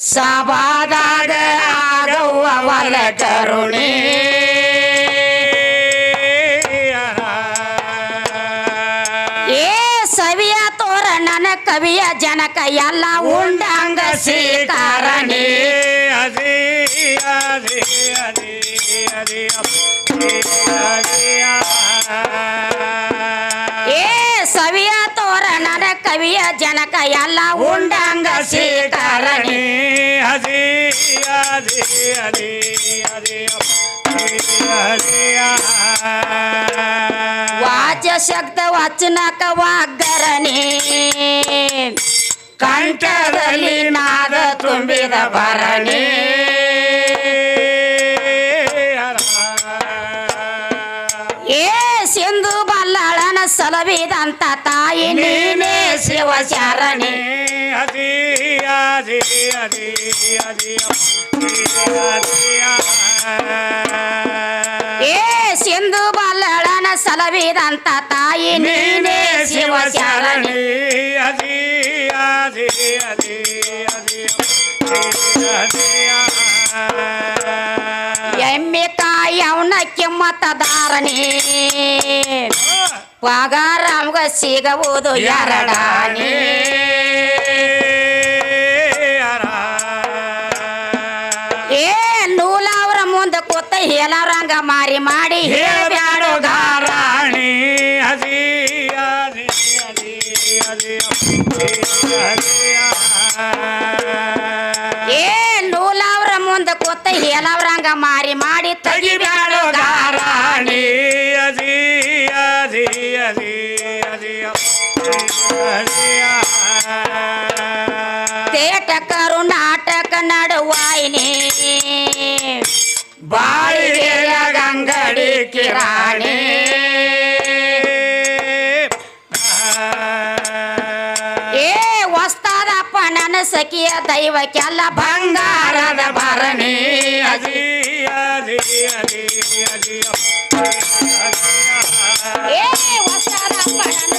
ಸಭಾದಾಗ ಆಗವ್ವ ವಲ ಕರುಣೆ ಏ ಸವಿಯ ತೋರ ನನ್ನ ಕವಿಯ ಜನಕ ಎಲ್ಲ ಉಂಡಂಗ ಸೀತಾರಣಿ ಜನಕ ಎಲ್ಲ ಉಂಡಂಗ ಸೀತಾರಣಿ ವಾಚ ಶಕ್ತ ವಚನಕ ವಾಗ್ಗರಣಿ ಕಂಠದಲ್ಲಿ ನಾದ ತುಂಬಿದ ಭರಣಿ. ಏ ಸಿಂಧು ಬಲ್ಲಾಳನ ಸಲವಿದಂತ ತಾಯಿ ನೀನೇ ಶಿವಚರಣಿ ಏ ಸಿಂಧು ಬಲ್ಲಳನ ಸಲವಿದಂತ ತಾಯಿ ನೀನೇ ಶಿವಚರಣಿ ಎಮ್ಮೆ ಕಾಯಿ ಅವನ ಕಿಮ್ಮತ್ತದಾರಣಿ ಪಗಾರಮ್ಗ ಸಿಗಬಹುದು ಯಾರಡಾನಿ ಏ ನೂಲ ಅವರ ಮುಂದೆ ಕೂತ ಹೇಳರಂಗ ಮಾರಿ ಮಾಡಿ ಹೇಳ್ಬ್ಯಾಡೋ ಗಾರ ರಾಣಿ ಹಸಿ ಹಸಿ ಹಸಿ ಹಸಿ ಏ ನೂಲ ಅವರ ಮುಂದೆ ಕೊತ್ತ ಹೇಳವ್ರಂಗ ಮಾರಿ ಮಾಡಿ ತೆಗಿಬ್ಯಾಡೋ ಬಾಳಿಗೆ ಗಂಗಡಿ ಕಿರಾಣಿ ಏ ವಸ್ತಾದಪ್ಪ ನನ್ನ ಸಖಿಯ ದೈವಕ್ಕೆಲ್ಲ ಬಂಗಾರದ ಭರಣಿ ಹಸಿ ಹಸಿ ಹಸಿ ಹಸಿ ಏ ವಸ್ತಾದಪ್ಪ ನನ್ನ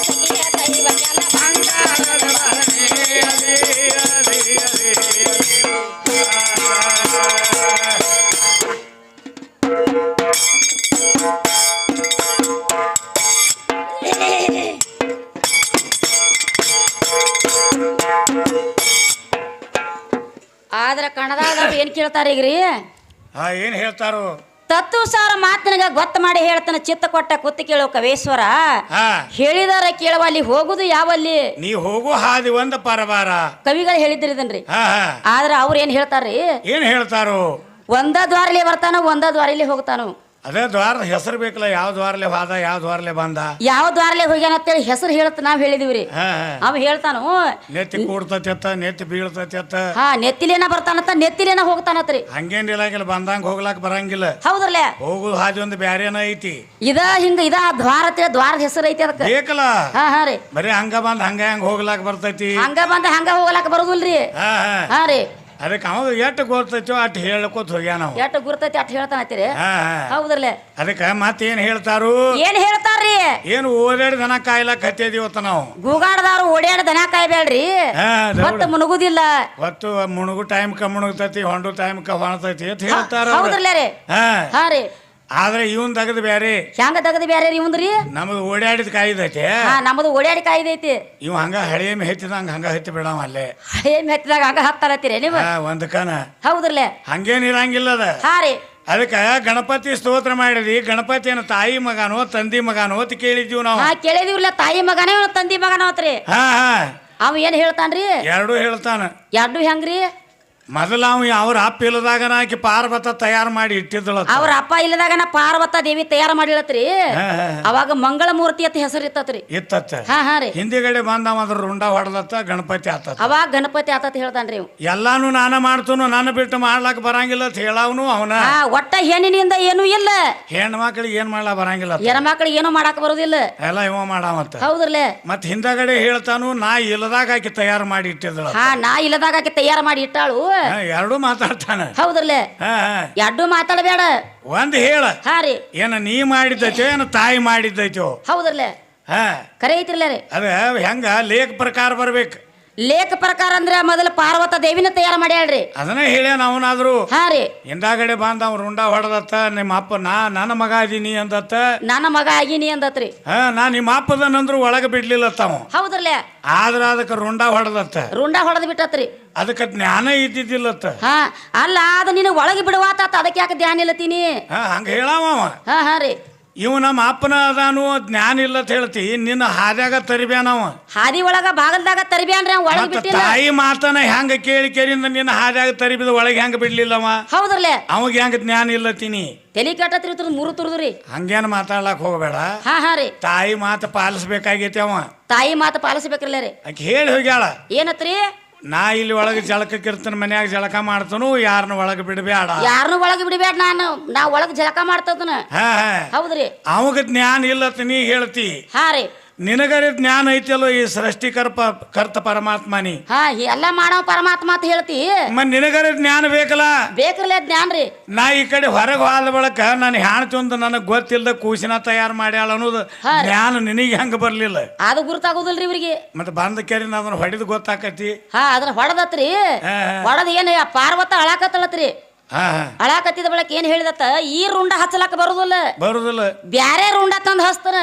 ಕೇಳ್ತಾರ ಈಗ್ರಿ? ಹಾ ಏನ್ ಹೇಳ್ತಾರೋ? ತತ್ವ ಸಾರ ಮಾತನಿಗ ಗೊತ್ತ ಮಾಡಿ ಹೇಳ್ತಾನ ಚಿತ್ತ ಕೊಟ್ಟ ಕುತ್ತ ಕೇಳೋ ಕವೇಶ್ವರ. ಹಾ. ಕೇಳುವ ಅಲ್ಲಿ ಹೋಗುದು ಯಾವಲ್ಲಿ ನೀ ಹೋಗು ಹಾದಿ ಒಂದ ಪರಬಾರ ಕವಿಗಳು ಹೇಳಿದ್ರಿ ಇದನ್ರಿ. ಹಾ ಹಾ. ಆದ್ರ ಅವ್ರ ಏನ್ ಹೇಳ್ತಾರ್ರಿ? ಏನ್ ಹೇಳ್ತಾರೋ? ಒಂದ ದ್ವಾರಲಿ ಬರ್ತಾನ ಒಂದ ದ್ವಾರಲಿ ಹೋಗ್ತಾನು? ಅದೇ ದ್ವಾರದ ಹೆಸರು ಬೇಕಲ್ಲ ಯಾವ ದ್ವಾರಲೆ ಹೋದ ಯಾವ ದ್ವಾರಲೆ ಬಂದ? ಯಾವ ದ್ವಾರಲೆ ಹೋಗ್ಯಾನ ಅಂತೇಳಿ ಹೆಸರು ಹೇಳತ್ ನಾವ್ ಹೇಳಿದಿವ್ರಿ. ಹಾ ಹಾ. ಅವ ಹೇಳ್ತಾನು ನೆತ್ತಿ ಕೂಡ್ತತಿ ಅತ್ತ ನೆತ್ತಿ ಬೀಳ್ತತಿ ಅತ್ತ ಹಾ ನೆತ್ತಿಲೇನ ಬರ್ತಾನಂತ ನೆತ್ತಿಲೇನ ಹೋಗ್ತಾನತ್ರಿ. ಹಂಗೇನಿಲ್ಲ ಇಲ್ಲ ಬಂದಂಗ ಹೋಗ್ಲಾಕ ಬರಂಗಿಲ್ಲ. ಹೌದ್ರಲ್ಲೇ? ಹೋಗುದು ಹಾದಿ ಒಂದು ಬ್ಯಾರೇನ ಐತಿ. ಇದ ಹಿಂಗ ಇದ ದ್ವಾರ ಅಂತೇಳಿ ದ್ವಾರದ ಹೆಸರು ಐತಿ ಅದಕ್ಕೆ. ಬೇಕಲ್ಲ? ಹಾ ಹಾ ರೀ. ಬರೀ ಹಂಗ ಬಂದ್ ಹಂಗ ಹೆಂಗ್ ಹೋಗ್ಲಾಕ ಬರ್ತೈತಿ? ಹಂಗ ಬಂದ ಹಂಗ ಹೋಗ್ಲಾಕ ಬರುದಿಲ್ರಿ. ಹಾ ಹಾ. ಹಾ ರೀ. ಅದಕ್ಕೆ ಅವ ಎಷ್ಟು ಗೊತ್ತೈತೋ ಅಟ್ ಹೇಳಕೋತ ಹೋಗ್ಯಾ ನಾವು ಎಷ್ಟು ಗುರ್ತೈತಿ ಅಟ್ ಹೇಳ್ತಾನತ್ತೀರಿ ಹಾ ಹಾ. ಹೌದ್ರಲ್ಲ? ಅದಕ್ಕೆ ಏನು ಹೇಳ್ತಾರು? ಏನ್ ಹೇಳ್ತಾರ್ರಿ? ಏನು ಓಡಾಡಿ ದನ ಕಾಯ್ಲಾಕ್ ಹತ್ತಿದೀವತ್ತ ನಾವು. ಗೂಗಾಡದಾರು ಓಡ್ಯಾಡ ದನ ಕಾಯ್ಬೇಡ್ರಿ ಹಾ ಮತ್ತ ಮುನುಗುದಿಲ್ಲ ಹೊತ್ತು ಮುಣುಗು ಟೈಮ್ ಕ ಮುಣುಗ್ತೈತಿ ಹೊಂಡು ಟೈಮ್ ಕ ಹೊಣತೈತಿ ಅಂತ ಹೇಳ್ತಾರ ಅವ್ರು. ಹೌದ್ರಲ್ಲ ರೀ? ಹಾ. ಹಾ ರೀ. ಆದ್ರೆ ಇವನ್ ತಗದು ಬ್ಯಾರೆ. ಹೆಂಗ ತಗದು ಬ್ಯಾರೆ ರೀ ಇವಂದ್ರಿ ನಮ್ದು ಓಡಾಡಿದ ಕಾಯ್ದೈತೆ ಹಾ ನಮ್ದು ಓಡ್ಯಾಡಿ ಕಾಯ್ದೈತಿ ಇವ್ ಹಂಗ ಹಳೆ ಹೆತ್ತಿದಂಗ ಹಂಗ ಹತ್ತಿ ಬಿಡವ ಅಲ್ಲೇ. ಹಳೆಯ ಹೆಚ್ಚಿದಾಗ ಹಂಗ ಹತ್ತಾರತ್ತೀರಿ ನೀವು? ಒಂದ್ ಕನ. ಹೌದ್ರಲ್ಲೇ? ಹಂಗೇನ್ ಇರಂಗಿಲ್ಲ ಅದ. ಹಾರಿ ರೀ. ಅದಕ್ಕ ಗಣಪತಿ ಸ್ತೋತ್ರ ಮಾಡಿದ್ವಿ. ಗಣಪತಿಯನ್ನ ತಾಯಿ ಮಗನೋ ತಂದಿ ಮಗನೋ ಅಂತ ಕೇಳಿದ್ವಿ ನಾವು. ಕೇಳಿದಿವ್ರಲ್ಲ ತಾಯಿ ಮಗನೇ ತಂದಿ ಮಗನ ಅವತ್ರಿ ಹಾ ಹಾ. ಅವ ಏನ್ ಹೇಳ್ತಾನ್ರಿ? ಎರಡು ಹೇಳ್ತಾನ. ಎರಡು ಹೆಂಗ್ರಿ? ಮೊದಲ ಅವ ಅವ್ರ ಅಪ್ಪ ಇಲ್ಲದಾಗ ಆಕಿ ಪಾರ್ವತ ತಯಾರು ಮಾಡಿ ಇಟ್ಟಿದ್ದಳ ಅವ್ರ ಅಪ್ಪ ಇಲ್ಲದಾಗ ನಾ ಪಾರ್ವತ ದೇವಿ ತಯಾರ ಮಾಡಿಳತ್ರಿ. ಅವಾಗ ಮಂಗಳ ಮೂರ್ತಿ ಅಂತ ಹೆಸರು ಇತ್ತತ್ರಿ. ಇತ್ತತ್ತ. ಹಾ ಹಾ ರೀ. ಹಿಂದಿಗಡೆ ಬಂದವ ಅದ್ರ ರುಂಡ ಹೊಡೆದತ್ತ ಗಣಪತಿ ಆತ ಅವಾಗ ಗಣಪತಿ ಆತತ್ ಹೇಳ್ತಾನ್ರಿ ಇವ್. ಎಲ್ಲಾನು ನಾನು ಮಾಡ್ತನು ನಾನು ಬಿಟ್ಟು ಮಾಡ್ಲಾಕ ಬರಂಗಿಲ್ಲ ಅಂತ ಹೇಳವನು ಅವನ. ಒಟ್ಟ ಹೆಣ್ಣಿನಿಂದ ಏನೂ ಇಲ್ಲ. ಹೆಣ್ಣು ಮಕ್ಳಿಗೆ ಏನ್ ಮಾಡ್ಲಾ ಬರಂಗಿಲ್ಲ ಹೆಣ್ಣು ಮಕ್ಳಿಗೆ ಏನೂ ಮಾಡಾಕ ಬರೋದಿಲ್ಲ. ಎಲ್ಲ ಇವ ಮಾಡಾವಂತ. ಹೌದ್ರಲ್ಲೇ ಮತ್ ಹಿಂದಗಡೆ ಹೇಳ್ತಾನು ನಾ ಇಲ್ಲದಾಗ ಆಕಿ ತಯಾರು ಮಾಡಿ ಇಟ್ಟಿದ್ದಳ ಹಾ ನಾ ಇಲ್ಲದಾಗ ಆಕಿ ತಯಾರು ಮಾಡಿ ಇಟ್ಟಾಳು. ಎರಡು ಮಾತಾಡ್ತಾನೆ. ಹೌದ್ರಲ್ಲ. ಎರಡು ಮಾತಾಡಬೇಡ. ಒಂದ್ ಹೇಳ. ಹಾ ರೀ. ಏನ ನೀ ಮಾಡಿದ್ದೈತೋ ಏನ ತಾಯಿ ಮಾಡಿದ್ದೈತೋ? ಹೌದ್ರಲ್ಲ? ಹಾ. ಕರೆ ಐತಿರ್ಲ ರೀ? ಅದ ಹೆಂಗ ಲೇಖ ಪ್ರಕಾರ ಬರ್ಬೇಕು. ಲೇಖ ಪ್ರಕಾರ ಅಂದ್ರೆ ಮೊದಲು ಪಾರ್ವತ ದೇವಿನ ತಯಾರು ಮಾಡ್ಯಾಳ್ರಿ. ಅದನ್ನ ಹೇಳ್ಯಾನ ಅವನಾದ್ರು. ಹಾ ರೀ. ಹಿಂದಾಗಡೆ ಬಂದ ಅವ್ರು ಉಂಡ ಹೊಡೆದತ್ತ ನಿಮ್ಮ ಅಪ್ಪ ನಾ ನನ್ನ ಮಗ ಅದೀನಿ ಅಂದತ್ತ. ನನ್ನ ಮಗ ಆಗಿನಿ ಅಂದತ್ರಿ. ಹಾ ನಾ ನಿಮ್ಮ ಅಪ್ಪದನಂದ್ರು ಒಳಗೆ ಬಿಡ್ಲಿಲ್ಲತ್ತ ತಾವು ಹೌದ್ರಲ್ಲೇ? ಆದ್ರ ಅದಕ್ಕೆ ರುಂಡ ಹೊಡೆದತ್ತ. ರುಂಡ ಹೊಡೆದ್ ಬಿಟ್ಟತ್ರಿ. ಅದಕ್ಕೆ ಜ್ಞಾನ ಇದ್ದಿದ್ದಿಲ್ಲತ್ತ. ಹಾ ಅಲ್ಲ ಅದು ನಿನಗೆ ಒಳಗೆ ಬಿಡುವಾತ ಅದಕ್ಕೆ ಯಾಕೆ ಧ್ಯಾನ ಇಲ್ಲತೀನಿ ಹಾ ಹಂಗ ಹೇಳಾವ ಅವ. ಹಾ ಹಾ ರೀ. ಇವ ನಮ್ಮ ಅಪ್ಪನ ಅದಾನು ಜ್ಞಾನ ಇಲ್ಲ ಅಂತ ಹೇಳ್ತಿ ನಿನ್ನ ಹಾದ್ಯಾಗ ತರಿಬ್ಯಾನವ ಹಾದಿ ಒಳಗ ಬಾಗಲ್ದಾಗ ತರಬ್ಯಾನ್ರಿ ಅವ್ ಒಳಗೆ ಮತ್ತ ಬಿಟ್ಟಿಲ್ಲ. ತಾಯಿ ಮಾತನ ಹೆಂಗ ಕೇಳಿ ಕೇಳಿಂದ ನಿನ್ನ ಹಾದ್ಯಾಗ ತರಿಬಿದ ಒಳಗೆ ಹೆಂಗ ಬಿಡ್ಲಿಲ್ಲವ ಹೌದ್ರಲ್ಲೇ? ಅವಾಗ ಹೆಂಗ ಜ್ಞಾನ ಇಲ್ಲತ್ತೀನಿ ತಲಿ ಕೆಟ್ಟತ್ರಿ ಮೂರು ಮುರು ತುರ್ದ್ರಿ. ಹಂಗೇನ್ ಮಾತಾಡ್ಲಾಕ್ ಹೋಗಬೇಡ. ಹಾ ಹಾ ರೀ. ತಾಯಿ ಮಾತು ಪಾಲಿಸ್ಬೇಕಾಗೈತಿ ಅವ. ತಾಯಿ ಮಾತು ಪಾಲಿಸ್ಬೇಕ್ರಲ್ಲ ರೀ. ಆಕೆ ಹೇಳಿ ಹೋಗ್ಯಾಳ. ಏನತ್ರಿ? ನಾ ಇಲ್ಲಿ ಒಳಗೆ ಜಳಕಕ್ಕೆ ಇರ್ತಾನ ಮನ್ಯಾಗ ಜಳಕ ಮಾಡ್ತಾನು ಯಾರನ್ನ ಒಳಗೆ ಬಿಡಬೇಡ ಯಾರನ್ನ ಒಳಗೆ ಬಿಡಬೇಡ ನಾನು. ನಾ ಒಳಗೆ ಜಳಕ ಮಾಡ್ತದನ. ಹಾ ಹಾ. ಹೌದ್ರಿ? ಅವಾಗ ಜ್ಞಾನ ಇಲ್ಲತ್ತ ನೀ ಹೇಳ್ತಿ. ಹಾ ರೀ. ನಿನಗರೆ ಜ್ಞಾನ ಐತಲ್ಲೋ ಈ ಸೃಷ್ಟಿಕರ್ಪ ಕರ್ತ ಪರಮಾತ್ಮನಿ? ಹಾ ಎಲ್ಲ ಮಾಡೋ ಪರಮಾತ್ಮ ಅಂತ ಹೇಳ್ತಿ. ಮನ್ ನಿನಗರ ಜ್ಞಾನ ಬೇಕಲ್ಲ? ಬೇಕಲ್ಲ ಜ್ಞಾನ ರೀ. ನಾ ಈ ಕಡೆ ಹೊರಗೆ ಹೋದ ಬಳಕ ನಾನು ಹ್ಯಾಣ ಚೊಂದು ನನಗೆ ಗೊತ್ತಿಲ್ಲದ ಕೂಸಿನ ತಯಾರು ಮಾಡ್ಯಾಳ ಅನ್ನೋದು ಜ್ಞಾನ ನಿನಗೆ ಹೆಂಗ ಬರ್ಲಿಲ್ಲ? ಅದು ಗುರ್ತಾಗೋದಿಲ್ರಿ ಇವ್ರಿಗೆ. ಮತ್ತೆ ಬಂದ ಕೇರಿ ಅದನ್ನ ಹೊಡೆದು ಗೊತ್ತಾಕತಿ ಹಾ ಅದನ್ನ ಹೊಡೆದತ್ರಿ. ಹೊಡೆದ ಏನ್ ಪಾರ್ವತ ಅಳಾಕತ್ತಳತ್ರಿ. ಅಳಾಕತ್ತಿದ ಬಳಕ ಏನ್ ಹೇಳಿದತ್ತ? ಈ ರುಂಡ ಹಚ್ಚಲಾಕ ಬರುದಿಲ್ಲ. ಬರುದಿಲ್ಲ. ಬ್ಯಾರೆ ರುಂಡ ತಂದ್ ಹಚ್ತಾನ.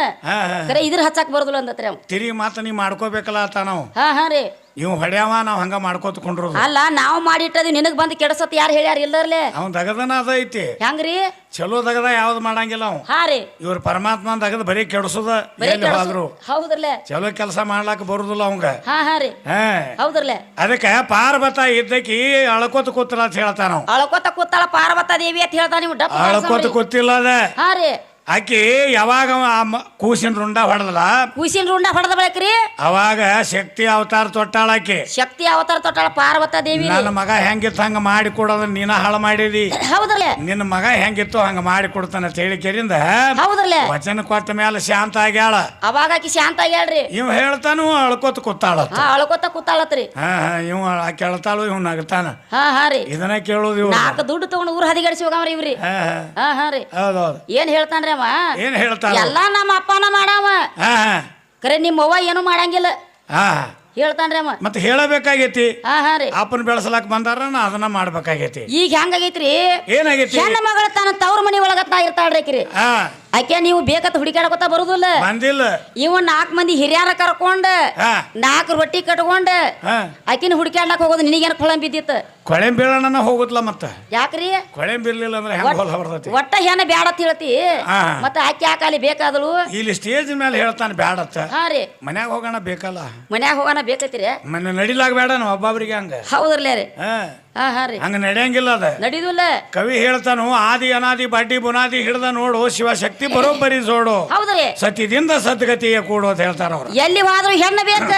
ಕರೆ ಇದ್ರ ಹಚ್ಚಕ್ ಬರುದಿಲ್ಲ ಅಂದತ್ರಿ ಅವ್. ತಿರಿ ಮಾತ ನೀ ಮಾಡ್ಕೋಬೇಕಲ್ಲ ಆತ ನಾವು. ಹಾ ಹಾ ರೀ. ಇವ್ ಹೊಡ್ಯಾವ ನಾವು ಹಂಗ ಮಾಡ್ಕೋತ ಕುಂಡ್ರೋದು ಅಲ್ಲ ನಾವು ಮಾಡಿಟ್ಟದಿ ನಿನಗ್ ಬಂದ್ ಕೆಡಸತ್ ಯಾರು ಹೇಳ್ಯಾರ ಇಲ್ಲರ್ಲೆ ಅವ್ನ್ ದಗದನ ಅದ ಐತಿ. ಹೆಂಗ್ರಿ? ಚಲೋ ದಗದ ಯಾವ್ದು ಮಾಡಂಗಿಲ್ಲ ಅವ್. ಹಾರಿ ರೀ. ಇವ್ರ ಪರಮಾತ್ಮ ದಗದ ಬರೀ ಕೆಡಸುದ ಬರೀ ಎಲ್ಲಿ ಹೋದ್ರು. ಹೌದ್ರಲೆ ಚಲೋ ಕೆಲಸ ಮಾಡ್ಲಾಕ ಬರುದಿಲ್ಲ ಅವಂಗ. ಹಾ ಹಾ ರೀ. ಹಾ. ಹೌದ್ರಲೆ ಅದಕ್ಕೆ ಪಾರ್ವತ ಇದ್ದಕಿ ಅಳಕೋತ ಕೂತಲ್ಲ ಅಂತ ಹೇಳ್ತಾನ ಅಳಕೋತ ಅಳ್ಕೋತ ಕೂತಾಳ ಪಾರ್ವತ ದೇವಿ ಅಂತ ಹೇಳ್ತಾನ ನೀವು ಡಪ್ಪ ಅಳ್ಕೋತ. ಕೂತಿಲ್ಲ ಅದ. ಹಾರಿ ರೀ. ಆಕಿ ಯಾವಾಗ ಅವ ಕೂಸಿನ ರುಂಡ ಹೊಡೆದಲ್ಲ ಕೂಸಿನ ರುಂಡ ಹೊಡೆದ ಬಳಕ್ರಿ ಅವಾಗ ಶಕ್ತಿ ಅವತಾರ ತೊಟ್ಟಾಳ ಆಕಿ. ಶಕ್ತಿ ಅವತಾರ ತೊಟ್ಟಾಳ ಪಾರ್ವತ ದೇವಿ. ನನ್ನ ಮಗ ಹೆಂಗಿತ್ತು ಹಂಗ ಮಾಡಿ ಕೊಡೋದ ನೀನ ಹಾಳ ಮಾಡಿದಿ. ಹೌದಲ್ಲೇ ನಿನ್ನ ಮಗ ಹೆಂಗಿತ್ತು ಹಂಗ ಮಾಡಿ ಕೊಡ್ತಾನ ಅಂತ ಹೇಳಿ ಕೆರಿಂದ ಹೌದ್ರಲೆ ವಚನ ಕೊಟ್ಟ ಮೇಲೆ ಶಾಂತ ಆಗ್ಯಾಳ. ಅವಾಗ ಆಕಿ ಶಾಂತ ಆಗ್ಯಾಳ್ರಿ. ಇವ್ ಹೇಳ್ತಾನು ಅಳ್ಕೋತ ಕೂತಾಳ ಅಳ್ಕೊತ ಕೂತಾಳತ್ರಿ. ಹಾ ಹಾ ಇವ್ ಆಕಿ ಅಳ್ತಾಳು ಇವ್ ನಗತಾನ. ಹಾ ಹಾ ರೀ. ಇದನ್ನ ಕೇಳೋದು ಇವ್ ನಾಲ್ಕು ದುಡ್ಡು ತಗೊಂಡು ಊರ್ ಹದಿಗಡಿಸಿ ಹೋಗವ್ರಿ ಇವ್ರಿ. ಹಾ ಹಾ. ಹಾ ಹಾ ರೀ. ಹೌದೌದು. ಏನ್ ಹೇಳ್ತಾನ್ರಿ ಅವ ಏನ್ ಹೇಳ್ತಾಳ ಎಲ್ಲಾ ನಮ್ಮ ಅಪ್ಪನ ಮಾಡಾವ. ಹಾ ಕರೆ ನಿಮ್ಮ ಅವ್ವ ಏನು ಮಾಡಂಗಿಲ್ಲ. ಹಾ ಹೇಳ್ತಾನ್ರಿ ಅವ. ಮತ್ತೆ ಹೇಳಬೇಕಾಗೈತಿ? ಹಾ ಹಾ ರೀ. ಅಪ್ಪನ ಬೆಳೆಸಲಾಕ ಬಂದಾರ ನಾ ಅದನ್ನ ಮಾಡ್ಬೇಕಾಗೈತಿ. ಈಗ ಹೆಂಗಾಗೈತ್ರಿ? ಏನಾಗೈತಿ? ಹೆಣ್ಣು ಮಗಳ ತಾನ ತವ್ರ ಮನಿ ಒಳಗತ್ತ ಇರ್ತಾಳ್ರಿ ಆಕಿರಿ. ಹಾ. ಆಕೆ ನೀವು ಬೇಕತ್ ಹುಡುಕಾಡಕೊತ ಬರುದಿಲ್ಲ. ಬಂದಿಲ್ಲ. ಇವ ನಾಲ್ಕು ಮಂದಿ ಹಿರಿಯರ ಕರ್ಕೊಂಡ ನಾಲ್ಕು ರೊಟ್ಟಿ ಕಟ್ಕೊಂಡ ಆಕಿನ ಹುಡುಕಾಡ್ಲಕ್ ಹೋಗೋದು ನಿನಗೇನು ಕೊಳಂ ಬಿದ್ದಿತ್ತು ಕೊಳೆಂ ಬೀಳಣ್ಣ ಹೋಗುತ್ತಲ್ಲ ಮತ್ತ. ಯಾಕ್ರಿ? ಕೊಳೆಂ ಬೀರ್ಲಿಲ್ಲ ಅಂದ್ರೆ ಹೆಂಗ ಹೊಲ ಬರ್ತೈತಿ ಒಟ್ಟ ಹೆಣ್ಣ ಬ್ಯಾಡ ಅಂತ ಹೇಳ್ತಿ. ಮತ್ತ ಆಕೆ ಬೇಕಾದ್ರು ಬೇಕಾದಳು ಇಲ್ಲಿ ಸ್ಟೇಜ್ ಮೇಲೆ ಹೇಳ್ತಾನೆ ಬ್ಯಾಡತ್ತ ಹಾ ರೀ. ಮನ್ಯಾಗ ಹೋಗೋಣ ಬೇಕಲ್ಲ? ಮನ್ಯಾಗ ಹೋಗೋಣ ಬೇಕೈತಿರಿ. ಮನೆ ನಡಿಲಾಗ ಬೇಡ ನಾವು ಒಬ್ಬೊಬ್ರಿಗೆ ಹಂಗ? ಹೌದ್ರಲ್ಲೇ ರೀ. ಹಾ ಹಾ ಹಾ ರೀ. ಹಂಗ ನಡೆಯಂಗಿಲ್ಲ ಅದ. ನಡೀದಿಲ್ಲ. ಕವಿ ಹೇಳ್ತಾನು ಆದಿ ಅನಾದಿ ಬಡ್ಡಿ ಬುನಾದಿ ಹಿಡ್ದ ನೋಡು ಶಿವಶಕ್ತಿ ಬರೋಬ್ಬರಿ ಸೋಡು. ಹೌದ್ರಿ ಸತ್ಯದಿಂದ ಸದ್ಗತಿಯ ಕೂಡು ಅಂತ ಹೇಳ್ತಾರ ಅವ್ರು. ಎಲ್ಲಿ ಹೋದ್ರು ಹೆಣ್ಣು ಬೇಕ.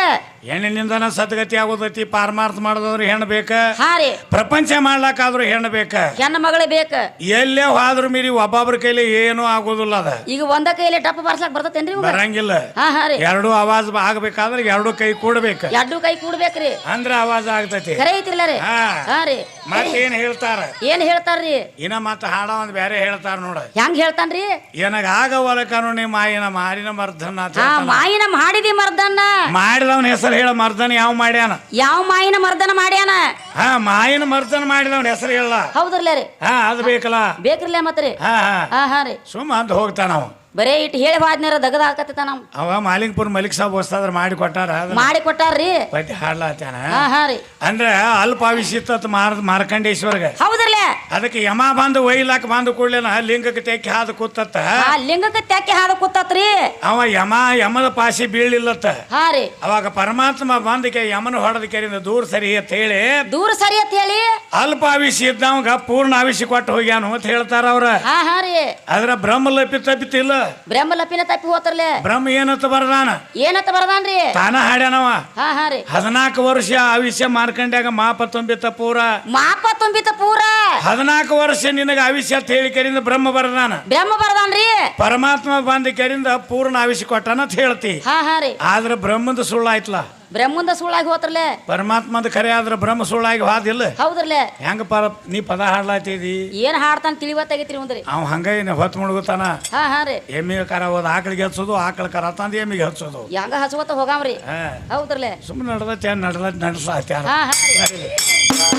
ಹೆಣ್ಣಿನಿಂದನ ಸದ್ಗತಿ ಆಗೋದೈತಿ ಪಾರಮಾರ್ಥ ಮಾಡೋದಾದ್ರೂ ಹೆಣ್ಣು ಬೇಕ. ಹಾ ರೀ. ಪ್ರಪಂಚ ಮಾಡ್ಲಾಕಾದ್ರೂ ಹೆಣ್ಣು ಬೇಕ. ಹೆಣ್ಣು ಮಗಳ ಬೇಕ. ಎಲ್ಲೇ ಹಾದ್ರ ಮೀರಿ ಒಬ್ಬೊಬ್ರ ಕೈಲಿ ಏನೂ ಆಗೋದಿಲ್ಲ ಅದ. ಈಗ ಒಂದ ಕೈಲಿ ಟಪ್ಪ ಬರ್ಸಕ್ ಬರ್ತತೇನ್ರಿ ಇವಾಗ? ಬರಂಗಿಲ್ಲ. ಹಾ ಹಾ ರೀ. ಎರಡು ಆವಾಜ್ ಆಗ್ಬೇಕಾದ್ರೆ ಎರಡು ಕೈ ಕೂಡ್ಬೇಕು. ಎರಡು ಕೈ ಕೂಡ್ಬೇಕ್ರಿ. ಅಂದ್ರ ಆವಾಜ್ ಆಗ್ತೈತಿ. ಖರೆ ಐತಿಲ್ಲ ರೀ. ಹಾ. ಹಾ ರೀ. ಮತ್ತೇನ್ ಹೇಳ್ತಾರ? ಏನ್ ಹೇಳ್ತಾರ್ರಿ ಇನ್ನ ಮತ್ತ ಹಾಡ ಒಂದ್ ಬೇರೆ ಹೇಳ್ತಾರ ನೋಡ. ಹೆಂಗ್ ಹೇಳ್ತಾನ್ರಿ ಏನಾಗ ಆಗವಲ ನೀ ಮಾಯಿನ ಮಾರಿನ ಮರ್ದನ್ನ ಅಂತ ಹಾ ಹೇಳ್ತಾನ. ಮಾಯಿನ ಮಾಡಿದಿ ಮರ್ದನ್ನ. ಮಾಡಿದವನ ಹೆಸರು ಹೇಳ ಮರ್ದನ ಯಾವ ಮಾಡ್ಯಾನ? ಯಾವ ಮಾಯಿನ ಮರ್ದನ ಮಾಡ್ಯಾನ? ಹಾ ಮಾಯಿನ ಮರ್ದನ ಮಾಡಿದವನ ಹೆಸರು ಹೇಳ. ಹೌದ್ರಲ್ಲ ರೀ? ಹಾ ಅದು ಬೇಕಲ್ಲ? ಬೇಕ್ರಲ್ಲ ಮತ್ತೆ ಹಾ ಹಾ. ಹಾ ಹಾ ರೀ. ಸುಮ್ಮ ಅಂತ ಹೋಗ್ತಾನ ಅವ ಬರೇ ಇಟ್ಟು ಹೇಳಿ ಹೋದ್ನಾರ ದಗದ ಹಾಕತ್ತ ನಮ್. ಅವ ಮಾಲಿಂಗ್ಪುರ್ ಮಲಿಕ್ ಸಾಬ್ ಹೊಸ್ತಾದ್ರ ಮಾಡಿ ಕೊಟ್ಟಾರ ಮಾಡಿ ಕೊಟ್ಟಾರ್ರಿ. ಪದ್ಯ ಹಾಡ್ಲಾತ್ಯಾನ? ಹಾ ಅಂದ್ರೆ ಅಲ್ಪ ಅಂದ್ರ ಅಲ್ಪಾವಿಷಿತ್ತ ಮಾರ್ ಮಾರ್ಕಂಡೇಶ್ವರ್ಗ. ಹೌದ್ರಲ್ಲ? ಅದಕ್ಕೆ ಯಮ ಬಂದು ಒಯ್ಲಾಕ ಬಂದು ಕೂಡ್ಲೇನ ಲಿಂಗಕ್ಕೆ ತೆಕ್ಕಿ ಹಾದು ಕೂತತ್ತ? ಆ ಲಿಂಗಕ್ಕೆ ತೆಕ್ಕೆ ಹಾದ ಕೂತತ್ರಿ. ಅವ ಯಮ ಯಮದ ಪಾಸಿ ಬೀಳಿಲ್ಲತ್ತ? ಹಾ ರೀ. ಅವಾಗ ಪರಮಾತ್ಮ ಬಂದಕ್ಕೆ ಯಮನ ಹೊಡೆದ ಕೆರಿಂದ ದೂರ ಸರಿ ಅಂತ ಹೇಳಿ ದೂರ ಸರಿ ಅಂತ ಹೇಳಿ. ಅಲ್ಪ ಆವಿಷ ಇದ್ದವಂಗ ಪೂರ್ಣ ಆವಿಸಿ ಕೊಟ್ಟು ಹೋಗ್ಯಾನು ಅಂತ ಹೇಳ್ತಾರ ಅವ್ರ. ಹಾ ರೀ. ಅದ್ರ ಬ್ರಹ್ಮ ಲಪಿ ತಪ್ಪಿತಿಲ್ಲ. ಬ್ರಹ್ಮ ಲಪಿನ ತಪ್ಪಿ ಹೋತ್ರಲೆ. ಬ್ರಹ್ಮ ಏನಂತ ಬರ್ದಾನ? ಏನಂತ ಬರ್ದಾನ್ರಿ? ತಾನ ಹಾಡ್ಯಾನವ. ಹಾ ಹಾ ರೀ. ಹದಿನಾಲ್ಕು ವರ್ಷ ಆವಿಷ್ಯ ಮಾರ್ಕಂಡ್ಯಾಗ ಮಾಪ ತುಂಬಿತ ಪೂರ. ಮಾಪ ತುಂಬಿತ ಪೂರ. ಹದಿನಾಲ್ಕು ವರ್ಷ ನಿನಗ ಆವಿಷ್ಯ ಅಂತ ಹೇಳಿ ಕರಿಂದ ಬ್ರಹ್ಮ ಬರದಾನ. ಬ್ರಹ್ಮ ಬರದಾನ್ರಿ. ಪರಮಾತ್ಮ ಬಂದ ಕರಿಂದ ಪೂರ್ಣ ಆವಿಷ್ಯ ಕೊಟ್ಟಾನ ಅಂತ ಹೇಳ್ತಿ. ಹಾ ಹಾ ರೀ. ಆದ್ರ ಬ್ರಹ್ಮದ ಸುಳ್ಳು ಆಯ್ತಲ್ಲ ಬ್ರಹ್ಮಂದ ಸುಳ್ಳಾಗಿ ಹೋತ್ರಲೆ ಪರಮಾತ್ಮದ ಖರೆ ಆದ್ರೆ ಬ್ರಹ್ಮ ಸುಳ್ಳಾಗಿ ಹಾದಿಲ್ಲ. ಹೌದ್ರಲೆ ಹೆಂಗ ಪರ ನೀ ಪದ ಹಾಡ್ಲಾತಿದಿ? ಏನ್ ಹಾಡ್ತಾನ ತಿಳಿವತ್ತಾಗೈತ್ರಿ ಒಂದ್ರಿ ಅವ್ ಹಂಗ ಏನು ಹೊತ್ತು ಮುಳುಗುತ್ತಾನ? ಹಾ ಹಾ ರೀ. ಎಮ್ಮಿಗೆ ಕರ ಹೋದ ಆಕಳಿಗೆ ಹಚ್ಚೋದು ಆಕಳ ಕರ ತಂದು ಎಮ್ಮಿಗೆ ಹಚ್ಚೋದು ಹೆಂಗ ಹಚ್ಚುವತ್ತ ಹೋಗಾಮ್ರಿ ಹಾ. ಹೌದ್ರಲೆ ಸುಮ್ಮನೆ ನಡ್ದತ್ತೆ ನಡ್ದ ನಡ್ಸ ಹತ್ಯಾರ. ಹಾ ಹಾ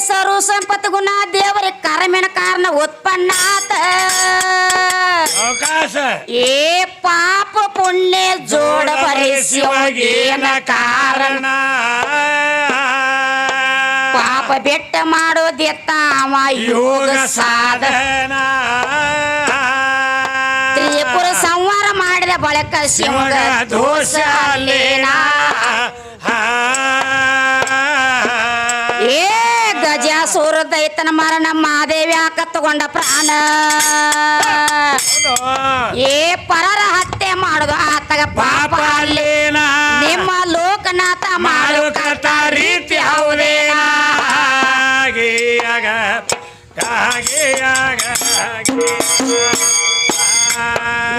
ರೀ ಸಂಪತ್ ಗುಣ ದೇವರ ಕರ್ಮಿನ ಕಾರಣ ಉತ್ಪನ್ನಾತ ಅವಕಾಶ. ಏ ಪಾಪ ಪುಣ್ಯ ಜೋಡ ಭರಿಸುವಾಗೇನ ಕಾರಣ. ಪಾಪ ಬೆಟ್ಟ ಮಾಡೋದೆತ್ತ ಅವ ಯೋಗ ಸಾಧನ. ತ್ರಿಪುರ ಸಂಹಾರ ಮಾಡಿದ ಬಳಿಕ ಶಿವಗ ದೋಷ ಅಲ್ಲೇನಾ? ದೈತನ ಮರಣ ಮಾದೇವಿ ಆಕ ತಗೊಂಡ ಪ್ರಾಣ ಏ ಪರರ ಹತ್ಯೆ ಮಾಡುದು ಆತಗ ಪಾಪ ಅಲ್ಲೇನ? ನಿಮ್ಮ ಲೋಕನಾಥ ಮಾಡು ಕರ್ತ ರೀತಿ ಹೌದೇನ?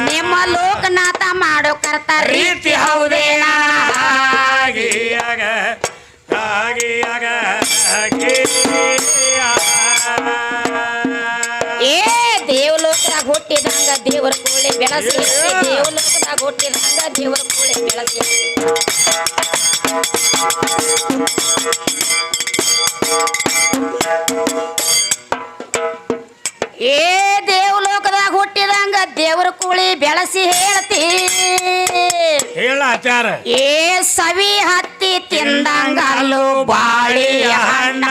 ನಿಮ್ಮ ಲೋಕನಾಥ ಮಾಡೋ ಕರ್ತ ರೀತಿ ಹೌದೇನ? ಏ ದೇವಲೋಕದಾಗ ಹುಟ್ಟಿದಂಗ ದೇವರ ಕೂಳಿ ಬೆಳಸಿ ದೇವಲೋಕದಾಗ ಹುಟ್ಟಿದಂಗ ದೇವರ ಕೂಳಿ ಬೆಳಸಿ ಏ ದೇವಲೋಕದಾಗ ಹುಟ್ಟಿದಂಗ ದೇವರ ಕೂಳಿ ಬೆಳಸಿ ಹೇಳ್ತಿ. ಹೇಳ ಆಚಾರ. ಏ ಸವಿ ಹತ್ತಿ ಬಾಳಿ ಹಣ್ಣ.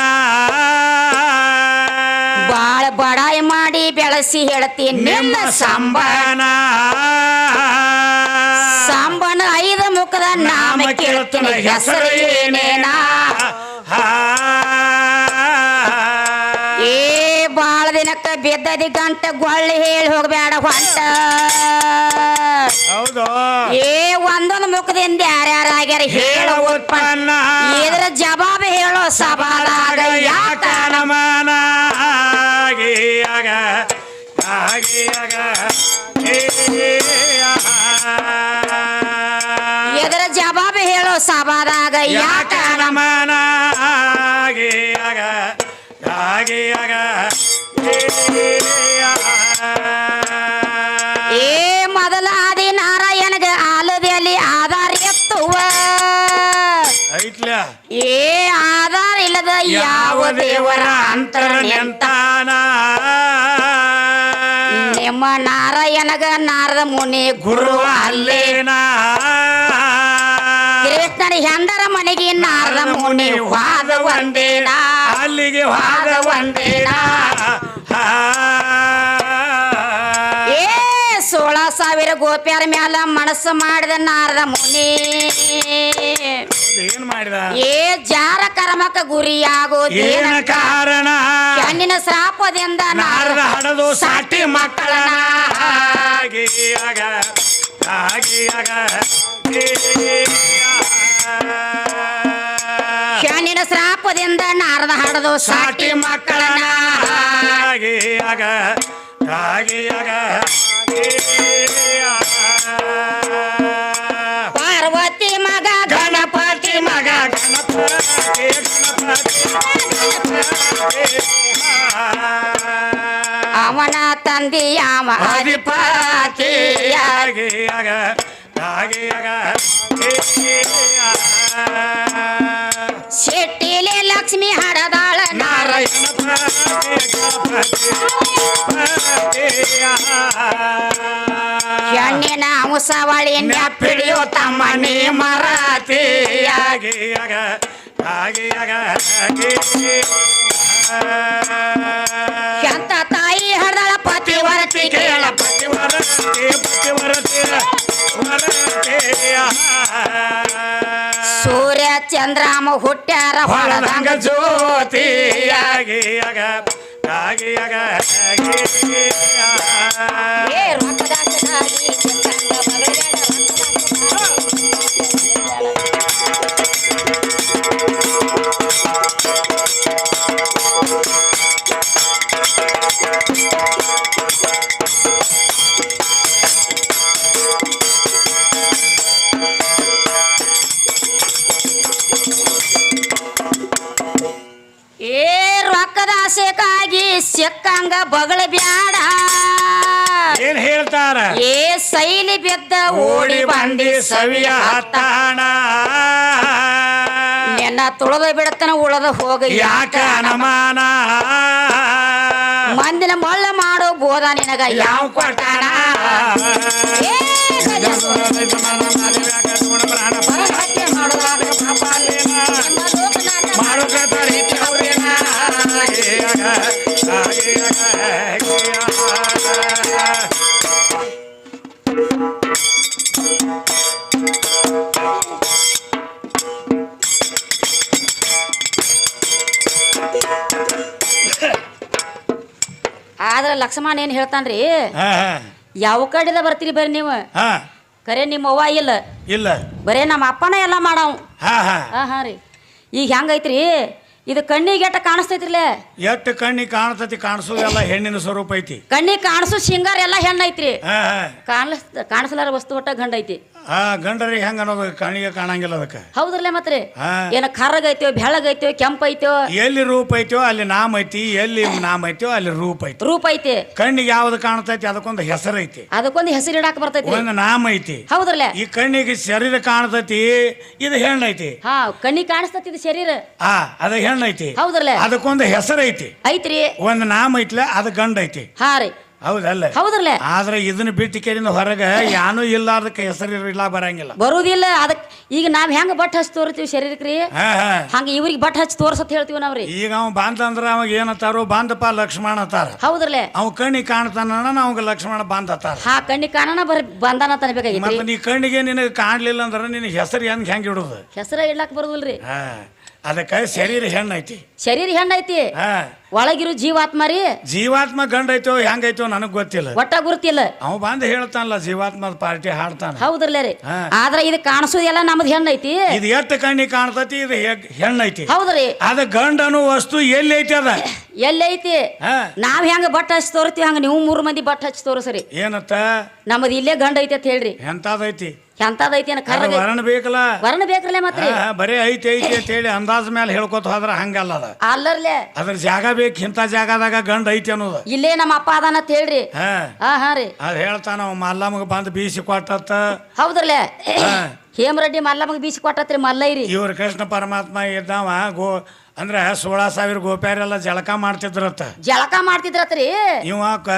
ಬಾಳ ಬಡಾಯಿ ಮಾಡಿ ಬೆಳಸಿ ಹೇಳ್ತೀನಿ ನಿನ್ನ ಸಂಬಾನ ಸಂಬನ ಐದು ಮುಖದ ನಾಮ ಕೇಳ್ತೀನಿ ಹೆಸರು ಏನೇನಾ? ಗಂಟ ಗೊಳ್ಳಿ ಹೇಳಿ ಹೋಗ್ಬೇಡ ಹೊಂಟ ಹೌದು. ಏ ಒಂದೊಂದು ಮುಖದಿಂದ ಯಾರ್ಯಾರಾಗ್ಯಾರ ಹೇಳೋ ಉತ್ಪನ್ನ. ಇದ್ರ ಜವಾಬ್ ಹೇಳೋ ಸವಾಲಾಗ ಯಾಕ? ನಮನ ಹಾಗೆಯಾಗ ಹಾಗೆಯಾಗ ಎದರ ಜವಾಬ್ ಹೇಳೋ ಸವಾಲಾಗ ಯಾಕ? ನಮನ ಆಗಿ? ಹಾಗೆಯಾಗ ಏ ಮೊದಲ ಆದಿ ನಾರಾಯಣಗ ಆಲದಲ್ಲಿ ಆಧಾರ ಎತ್ತುವ. ಏ ಆಧಾರ ಇಲ್ಲದ ಯಾವ ದೇವರ ಅಂತರ ನಿಂತ ನಿಂತಾನ ನಿಮ್ಮ ನಾರಾಯಣಗ ನಾರದ ಮುನಿ ಗುರು ಅಲ್ಲೇ ಅಲ್ಲೇನ? ಕೃಷ್ಣನ ಹೆಂಡರ ಮನೆಗೆ ನಾರದ ಮುನಿ ವಾದ ಒಂದೇನ ಅಲ್ಲಿಗೆ ವಾದ ಒಂದೇನ ಏ ಸೋಳ ಸಾವಿರ ಗೋಪ್ಯಾರ ಮ್ಯಾಲ ಮನಸ್ಸು ಮಾಡಿದ ನಾರದ ಮುನಿ. ಏನ್ ಮಾಡಿದ? ಏ ಜಾರ ಕರ್ಮಕ ಗುರಿಯಾಗೋದೇನ ಕಾರಣ? ಹೆಣ್ಣಿನ ಶ್ರಾಪದಿಂದ ನಾರದ ಹಡದು ಸಾಟಿ ಮಕ್ಕಳನ ಹಾಗೆಯಾಗ ಹೆಣ್ಣಿನ ಶ್ರಾಪದಿಂದ ನಾರದ ಹಡದು ಸಾಟಿ ಮಕ್ಕಳನ್ನ. ಮಕ್ಕಳನ ಹಾಗೆಯಾಗ ಹಾಗೆಯಾಗ ಪಾರ್ವತಿ ಮಗ ಗಣಪತಿ ಮಗ ಗಣಪತಿ ಅವನ ತಂದಿ ಅವ ಅಧಿಪತಿಯಾಗಿ ಆಗ ಹಾಗೆಯಾಗ ಶೆಟ್ಟಿಲೆ ಲಕ್ಷ್ಮಿ ಹರದಾಳ ನಾರಾಯಣ ಹೆಣ್ಣಿನ ಅಂಶವಳಿ ನೆಪ್ಪಿಡಿಯೋ ತಮ್ಮನಿ ಮರಾತಿಯಾಗಿ ಎಂತ ತಾಯಿ ಹರದಾಳ ಪತಿ ವರತಿ ಕೇಳ. ಪತಿ ಪತಿವರತಿ ಪತಿವರತಿ ವರತಿಯ ಸೂರ್ಯ ಚಂದ್ರಾಮ ಹುಟ್ಟ್ಯಾರ ಹೊಳದಂಗ ಜ್ಯೋತಿ ಜ್ಯೋತಿಯಾಗಿ ಆಗಿ ಹಾಗೆಯಾಗ ಬಗಳ ಬ್ಯಾಡ. ಏನ್ ಹೇಳ್ತಾರ? ಏ ಸೈಲಿ ಬೆದ್ದ ಓಡಿ ಬಂದಿ ಸವಿಯ ಹತ್ತಾಣ ನೆನ್ನ ತುಳದ ಬಿಡತನ ಉಳದ ಹೋಗ ಯಾಕ ಅನಮಾನ? ಮಂದಿನ ಮಳ್ಳ ಮಾಡೋ ಬೋದ ನಿನಗ ಯಾವ ಕೊಟ್ಟಾನ? ಆದ್ರ ಲಕ್ಷ್ಮಣ ಏನ್ ಹೇಳ್ತಾನ್ರಿ? ಯಾವ ಕಡೆ ಬರ್ತೀರಿ ಬರ್ರಿ ನೀವು? ಕರೆ ನಿಮ್ಮ ಅವ್ವ ಇಲ್ಲ? ಇಲ್ಲ. ಬರೇ ನಮ್ಮ ಅಪ್ಪನ ಎಲ್ಲ ಮಾಡವ್. ಹಾ ರೀ. ಈಗ ಹೆಂಗೈತ್ರಿ? ಇದು ಕಣ್ಣಿಗೆ ಎಟ್ಟ ಕಾಣಿಸ್ತೈತ್ರಿಲೇ? ಎಷ್ಟು ಕಣ್ಣಿಗೆ ಕಾಣಿಸ್ತೈತಿ ಕಾಣಿಸೋದೆಲ್ಲ ಹೆಣ್ಣಿನ ಸ್ವರೂಪ ಐತಿ. ಕಣ್ಣಿಗೆ ಕಾಣಿಸೋ ಶೃಂಗಾರ ಎಲ್ಲ ಹೆಣ್ಣೈತ್ರಿ. ಕಾಣಿಸ್ ಕಾಣಿಸಲಾರ ವಸ್ತು ಒಟ್ಟ ಗಂಡ ಐತಿ ಆ ಗಂಡರಿಗೆ ಹೆಂಗ ಅನ್ನೋದು ಕಣ್ಣಿಗೆ ಕಾಣಂಗಿಲ್ಲ ಅದಕ್ಕೆ. ಹೌದ್ರಲ್ಲೇ ಮತ್ತೆ ಹಾ. ಏನ ಕರಗೈತೋ ಬೆಳಗೈತೋ ಕೆಂಪೈತೋ ಎಲ್ಲಿ ರೂಪ ಐತೋ ಅಲ್ಲಿ ನಾಮ ಐತಿ ಎಲ್ಲಿ ನಾಮ ಐತೋ ಅಲ್ಲಿ ರೂಪ ಐತಿ. ರೂಪ ಐತಿ. ಕಣ್ಣಿಗೆ ಯಾವ್ದು ಕಾಣ್ತೈತಿ ಅದಕ್ಕೊಂದು ಹೆಸರು ಐತಿ. ಅದಕ್ಕೊಂದು ಹೆಸರು ಇಡಾಕ ಬರ್ತೈತಿ ಒಂದು ನಾಮ ಐತಿ. ಹೌದ್ರಲ್ಲ? ಈ ಕಣ್ಣಿಗೆ ಶರೀರ ಕಾಣ್ತೈತಿ ಇದು ಹೆಣ್ಣೈತಿ ಹಾ ಕಣ್ಣಿಗೆ ಕಾಣಿಸ್ತೈತಿ ಇದು ಶರೀರ. ಆ ಅದ ಹೆಣ್ಣೈತಿ ಹೌದ್ರಲ್ಲ? ಅದಕ್ಕೊಂದು ಹೆಸರು ಐತಿ. ಐತ್ರಿ. ಒಂದು ನಾಮ ಐತ್ಲ ಅದು ಗಂಡ ಐತಿ. ಹಾ ರೀ. ಹೌದಲ್ಲ? ಹೌದ್ರಲ್ಲೇ? ಆದ್ರೆ ಇದನ್ನ ಬಿಟ್ಟು ಕೇಳಿದ ಹೊರಗೆ ಯಾನು ಇಲ್ಲಾರ್ದಕ್ಕೆ ಹೆಸರು ಇಲ್ಲ ಬರಂಗಿಲ್ಲ. ಬರುದಿಲ್ಲ ಅದಕ್ಕೆ ಈಗ ನಾವ್ ಹೆಂಗ ಬಟ್ ಹಚ್ಚಿ ತೋರ್ತೀವಿ ಶರೀರಕ್ಕೆ ಹಾ ಹಾ. ಹಂಗ ಇವ್ರಿಗೆ ಬಟ್ ಹಚ್ಚಿ ತೋರ್ಸತ್ ಹೇಳ್ತೀವಿ ನಾವ್ರಿ. ಈಗ ಅವ್ ಬಾಂಧ ಅಂದ್ರ ಅವಾಗ ಏನತ್ತಾರೋ ಬಾಂಧಪ್ಪ ಲಕ್ಷ್ಮಣ ಅತ್ತಾರ. ಹೌದ್ರಲ್ಲೇ? ಅವ ಕಣ್ಣಿ ಕಾಣ್ತಾನ ಅವಾಗ ಲಕ್ಷ್ಮಣ ಬಾಂಧ ಅತ್ತಾರ. ಹಾ ಕಣ್ಣಿ ಕಾಣನ ಬರ್ ಬಂದಾನ ತನಬೇಕಾಗೈತ್ರಿ ಮತ್ತೆ ನೀ ಕಣ್ಣಿಗೆ ನಿನಗೆ ಕಾಣ್ಲಿಲ್ಲ ಅಂದ್ರೆ ನಿನಗೆ ಹೆಸರು ಹೆಂಗ್ ಹೆಂಗ್ ಇಡುದು? ಹೆಸರ ಇಡ್ಲಾಕ್ ಬರುದಿಲ್ರಿ. ಹಾ ಅದಕ್ಕೆ ಶರೀರ ಹೆಣ್ಣೈತಿ. ಶರೀರ ಹೆಣ್ಣೈತಿ. ಹಾ. ಒಳಗಿರು ಜೀವಾತ್ಮ ರೀ? ಜೀವಾತ್ಮ ಗಂಡ ಐತೋ ಹೆಂಗೈತೋ ನನಗ್ ಗೊತ್ತಿಲ್ಲ. ಒಟ್ಟ ಗುರುತಿಲ್ಲ. ಅವ ಬಂದ್ ಹೇಳ್ತಾನಲ್ಲ ಜೀವಾತ್ಮದ ಪಾರ್ಟಿ ಹಾಡ್ತಾನ. ಹೌದ್ರಲ್ಲ ರೀ. ಹಾ. ಆದ್ರ ಇದು ಕಾಣಿಸೋದೆಲ್ಲ ನಮ್ದು ಹೆಣ್ಣೈತಿ. ಇದು ಎತ್ತ ಕಣ್ಣಿ ಕಾಣ್ತತಿ ಇದು ಹೆ- ಹೆಣ್ಣೈತಿ. ಹೌದ್ರಿ ಅದ ಗಂಡ ಅನ್ನೋ ವಸ್ತು ಎಲ್ಲಿ ಐತಿ ಅದ. ಎಲ್ಲೈತಿ. ಹಾ. ನಾವ್ ಹೆಂಗ ಬಟ್ ಹಚ್ಚಿ ತೋರಿಸ್ತೀವಿ ಹಂಗ ನೀವು ಮೂರು ಮಂದಿ ಬಟ್ ಹಚ್ಚಿ ತೋರಿಸ್ರಿ. ಏನತ್ತ? ನಮ್ಮದು ಇಲ್ಲೇ ಗಂಡ ಐತೆ ಅಂತ ಹೇಳ್ರಿ. ಎಂತದೈತಿ ಎಂತದೈತಿ ಅನ್ನ ಅದು ಕರ್ರಗ ವರ್ಣ ಬೇಕಲ್ಲ? ವರ್ಣ ಬೇಕ್ರಲ್ಲೇ ಮತ್ತೆ ಬರೀ ಐತಿ ಐತಿ ಅಂತ ಹೇಳಿ ಅಂದಾಜ್ ಮೇಲೆ ಹೇಳ್ಕೊತ ಹೋದ್ರ ಹಂಗಲ್ಲ ಅದ. ಅಲ್ಲರ್ಲೆ. ಅದ್ರ ಜಾಗ ಬೇಕು ಇಂಥ ಜಾಗದಾಗ ಗಂಡ ಐತಿ ಅನ್ನೋದು. ಇಲ್ಲೇ ನಮ್ಮ ಅಪ್ಪ ಅದಾನ ಅಂತ ಹೇಳ್ರಿ. ಹಾ. ಹಾ ರೀ. ಅದ್ ಹೇಳ್ತಾನ ಅವ ಮಲ್ಲಮ್ಮಗ ಬಂದು ಬೀಸಿ ಕೊಟ್ಟತ್ತ. ಹೌದ್ರಲ್ಲ? ಹಾ. ಹೇಮರೆಡ್ಡಿ ಮಲ್ಲಮ್ಮಗ ಬೀಸಿ ಕೊಟ್ಟತ್ರಿ ಮಲ್ಲೈರಿ ಇವ್ರ ಕೃಷ್ಣ ಪರಮಾತ್ಮ ಇದ್ದಾವ ಗೋ ಅಂದ್ರ ಸೋಳ ಸಾವಿರ ಗೋಪ್ಯಾರೆಲ್ಲ ಜಳಕ ಮಾಡ್ತಿದ್ರತ್ತ ಜಳಕ ಮಾಡ್ತಿದ್ರತ್ರಿ? ಇವ ಕ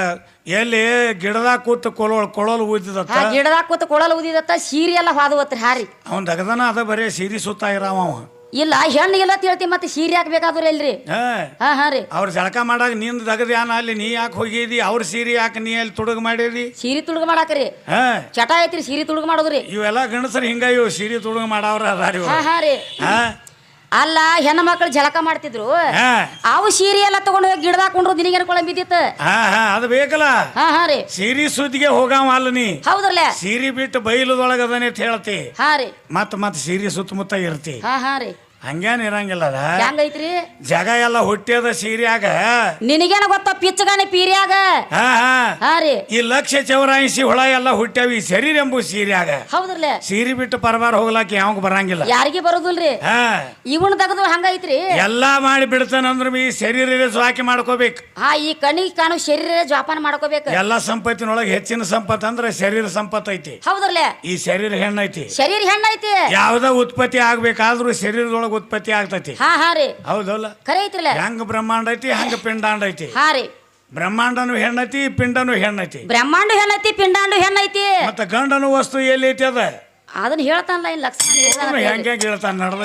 ಎಲ್ಲಿ ಗಿಡದಾಗ ಕೂತು ಕೊಳೋಲ್ ಕೊಳಲ್ ಊದಿದತ್ತ. ಗಿಡದಾಗ ಕೂತ ಕೊಳಲ್ ಊದಿದತ್ತ ಸೀರೆ ಎಲ್ಲ ಹಾದುವತ್ರಿ ಹಾರಿ ಅವನ್ ದಗದನ ಅದ ಬರೀ ಸೀರಿ ಸುತ್ತ ಇರಾವ ಅವ. ಇಲ್ಲ ಹೆಣ್ಣು ಇಲ್ಲ ತಿಳ್ತಿ ಮತ್ತೆ ಸೀರೆ ಹಾಕ್ಬೇಕಾದ್ರೆ ಇಲ್ರಿ ಹಾ. ಹಾ ಹಾ ರೀ. ಅವ್ರ ಜಳಕ ಮಾಡಾಗ ನಿಂದ ದಗದ ಯಾನ ಅಲ್ಲಿ ನೀ ಯಾಕೆ ಹೋಗಿದಿ? ಅವ್ರ ಸೀರೆ ಯಾಕೆ ನೀ ಅಲ್ಲಿ ತುಡುಗ ಮಾಡಿದಿ? ಸೀರೆ ತುಡುಗ ಮಾಡಾಕ್ರಿ. ಹಾ. ಚಟ ಐತ್ರಿ ಸೀರೆ ತುಳುಗ ಮಾಡೋದ್ರಿ. ಇವೆಲ್ಲ ಗಂಡಸರು ಹಿಂಗ ಇವು ಸೀರೆ ತುಡುಗ್ ಮಾಡವ್ರ ಅದಾರ ಇವ್ರು. ಹಾ ಹಾ ರೀ. ಹಾ. ಅಲ್ಲ ಹೆಣ್ಣು ಮಕ್ಕಳು ಜಳಕ ಮಾಡ್ತಿದ್ರು. ಅವು ಸೀರೆ ಎಲ್ಲ ತಗೊಂಡು ಹೋಗಿ ಗಿಡದಾಗ ಹಾಕೊಂಡ್ರು ನಿನಗೆ ಕೊಳ ಬಿದ್ದಿತ್ತು? ಹಾ ಹಾ ಅದು ಬೇಕಲ್ಲ. ಹಾ ಹಾ ರೀ. ಸೀರಿ ಸುದ್ದಿಗೆ ಹೋಗಾವ ಅಲ್ಲ ನೀ. ಹೌದ್ರಲ್ಲ? ಸೀರಿ ಬಿಟ್ಟು ಬೈಲದೊಳಗ ಅದನ್ನೇ ಅಂತ ಹೇಳ್ತಿ. ಹಾ ರೀ. ಮತ್ತೆ ಮತ್ತೆ ಸೀರಿ ಸುತ್ತಮುತ್ತ ಇರ್ತಿ. ಹಾ ಹಾ ರೀ. ಹಂಗೇನ್ ಇರಂಗಿಲ್ಲ ಅದ ಹೆಂಗೈತ್ರಿ? ಜಗ ಎಲ್ಲ ಹುಟ್ಟ್ಯದ ಸೀರ್ಯಾಗ? ನಿನಗೇನ ಗೊತ್ತ ಪಿಚ್ಚಗಾನೆ ಪೀರ್ಯಾಗ? ಹಾ ಹಾ. ಹಾ ರೀ. ಈ ಲಕ್ಷ ಚೌರಾಯಿಸಿ ಹುಳ ಎಲ್ಲ ಹುಟ್ಟ್ಯಾವ ಈ ಶರೀರ ಎಂಬು ಸೀರ್ಯಾಗ. ಹೌದ್ರಿ ಸೀರಿ ಬಿಟ್ಟು ಪರಬಾರ ಹೋಗ್ಲಾಕ ಯಾವಾಗ ಬರಂಗಿಲ್ಲ. ಯಾರಿಗೆ ಬರೋದಿಲ್ರಿ? ಹಾ. ಇವನ್ ತೆಗೆದು ಹಂಗೈತ್ರಿ? ಎಲ್ಲಾ ಮಾಡಿ ಬಿಡ್ತಾನಂದ್ರ ಈ ಶರೀರ ಜ್ವಾಕಿ ಮಾಡ್ಕೋಬೇಕು. ಹಾ ಈ ಕಣ್ಣಿಗೆ ಕಾಣು ಶರೀರ ಜೋಪಾನ ಮಾಡ್ಕೋಬೇಕು. ಎಲ್ಲಾ ಸಂಪತ್ತಿನೊಳಗೆ ಹೆಚ್ಚಿನ ಸಂಪತ್ತು ಅಂದ್ರೆ ಶರೀರ ಸಂಪತ್ತು ಐತಿ. ಹೌದ್ರಲ್ಲೇ? ಈ ಶರೀರ ಹೆಣ್ಣೈತಿ. ಶರೀರ ಹೆಣ್ಣೈತಿ. ಯಾವ್ದ ಉತ್ಪತ್ತಿ ಆಗ್ಬೇಕಾದ್ರೂ ಶರೀರದೊಳಗೆ ಉತ್ಪತ್ತಿ ಆಗ್ತೈತಿ. ಹಾ ರೀ. ಹೌದಲ್ಲ? ಖರೆ ಹೆಂಗ್ ಬ್ರಹ್ಮಾಂಡ ಐತಿ ಹಂಗ ಪಿಂಡಾಂಡ ಐತಿ? ಬ್ರಹ್ಮಾಂಡನು ಹೆಣ್ಣೈತಿ ಪಿಂಡನು ಹೆಣ್ಣೈತಿ. ಬ್ರಹ್ಮಾಂಡ ಹೆಣ್ಣೈತಿ ಪಿಂಡಾಂಡು ಹೆಣ್ಣೈತಿ. ಮತ್ತ ಗಂಡನು ವಸ್ತು ಎಲ್ಲಿ ಐತಿ ಅದ? ಅದನ್ನ ಹೇಳ್ತಾನಲ್ಲ ಇನ್ ಲಕ್ಷ್ಮಣ ಹೆಂಗ್ ಹೆಂಗೆ ಹೇಳ್ತಾನ ನಡ್ದ